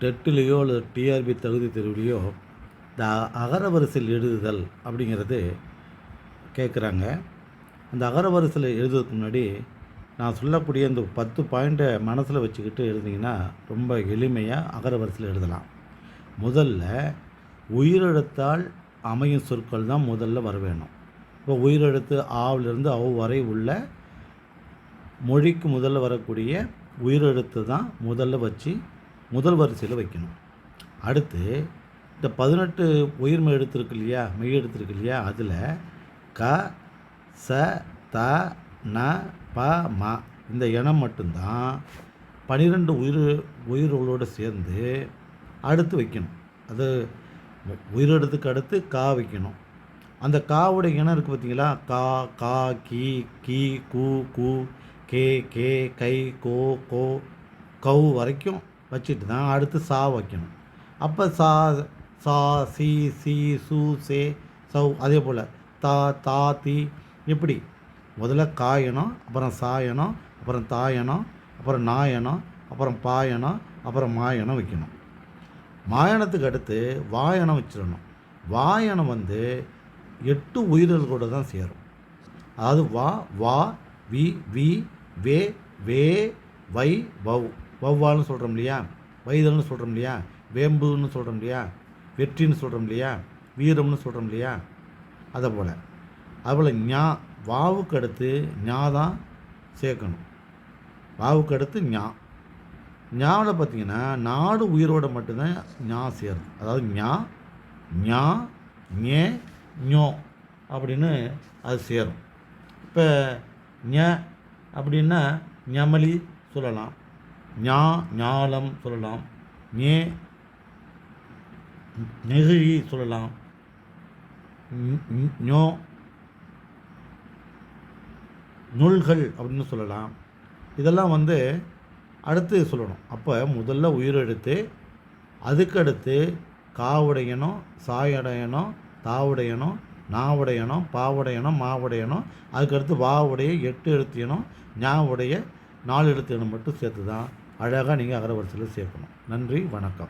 டெட்டுலேயோ அல்லது டிஆர்பி தகுதி தேர்வுலேயோ இந்த அகரவரிசையில் எழுதுதல் அப்படிங்கிறது கேட்குறாங்க. அந்த அகரவரிசையில் எழுதுறதுக்கு முன்னாடி நான் சொல்லக்கூடிய இந்த பத்து பாயிண்ட்டை மனசில் வச்சுக்கிட்டு எழுதிங்கன்னா ரொம்ப எளிமையாக அகரவரிசையில் எழுதலாம். முதல்ல உயிரெழுத்தால் அமையும் சொற்கள் தான் முதல்ல வர வேணும் இப்போ உயிரெழுத்து ஆவிலிருந்து அவ் வரை உள்ள மொழிக்கு முதல்ல வரக்கூடிய உயிரெழுத்து தான் முதல்ல வச்சு முதல் வரிசையில் வைக்கணும். அடுத்து இந்த பதினெட்டு உயிர்மை மெய் இருக்கு இல்லையா? மெய் எழுத்து இல்லையா? அதில் க ச த ந ப ம இந்த இனம் மட்டும்தான் பனிரெண்டு உயிர் உயிர்களோடு சேர்ந்து அடுத்து வைக்கணும். அது உயிரெழுத்துக்கு அடுத்து கா வைக்கணும். அந்த காவோட இனம் இருக்குது பார்த்தீங்களா கா கா கி கி கு கு கே கே கை கோ கோ கவு வரைக்கும் வச்சுட்டு தான் அடுத்து சா வைக்கணும். அப்போ சா சா சி சி சு சே சௌ அதே போல் தா தா தி இப்படி. முதல்ல காயணும் அப்புறம் சாயனம் அப்புறம் தாயனம் அப்புறம் நாயனம் அப்புறம் பாயனம் அப்புறம் மாயனம் வைக்கணும். மாயணத்துக்கு அடுத்து வாயனம் வச்சிடணும். வாயனம் வந்து எட்டு உயிர்கள் கூட தான் சேரும். அதாவது வா வா வி வி வே வே வை வவு வௌவால்னு சொல்கிறோம் இல்லையா? வைதல்னு சொல்கிறோம் இல்லையா? வேம்புன்னு சொல்கிறோம் இல்லையா? வெற்றின்னு சொல்கிறோம் இல்லையா? வீரம்னு சொல்கிறோம் இல்லையா? அதை போல். அதுபோல் ஞா வாவுக்கு அடுத்து ஞா தான் சேர்க்கணும். வாவுக்கு அடுத்து ஞா. ஞாவில் பார்த்தீங்கன்னா நாடு உயிரோட மட்டும்தான் ஞா சேரும். அதாவது ஞா ஞா ஞே ஞோ அப்படின்னு அது சேரும். இப்போ ஞ அப்படின்னா ஞமலி சொல்லலாம். ஞா ஞாலம் சொல்லலாம். ஞே நெகிழி சொல்லலாம். ஞோ நூல்கள் அப்படின்னு சொல்லலாம். இதெல்லாம் வந்து அடுத்து சொல்லணும். அப்போ முதல்ல உயிரெழுத்து அதுக்கடுத்து காவுடையணும் சாயடையணும் தாவுடையணும் நாவுடையணும் பாவுடையணும் மாவுடையணும் அதுக்கடுத்து வாவுடைய எட்டு எழுத்தியணும் ஞாவுடைய நாலு எழுத்தியணும் மட்டும் சேர்த்து தான் அழகாக நீங்கள் அகரவரிசையில் சேர்க்கணும். நன்றி வணக்கம்.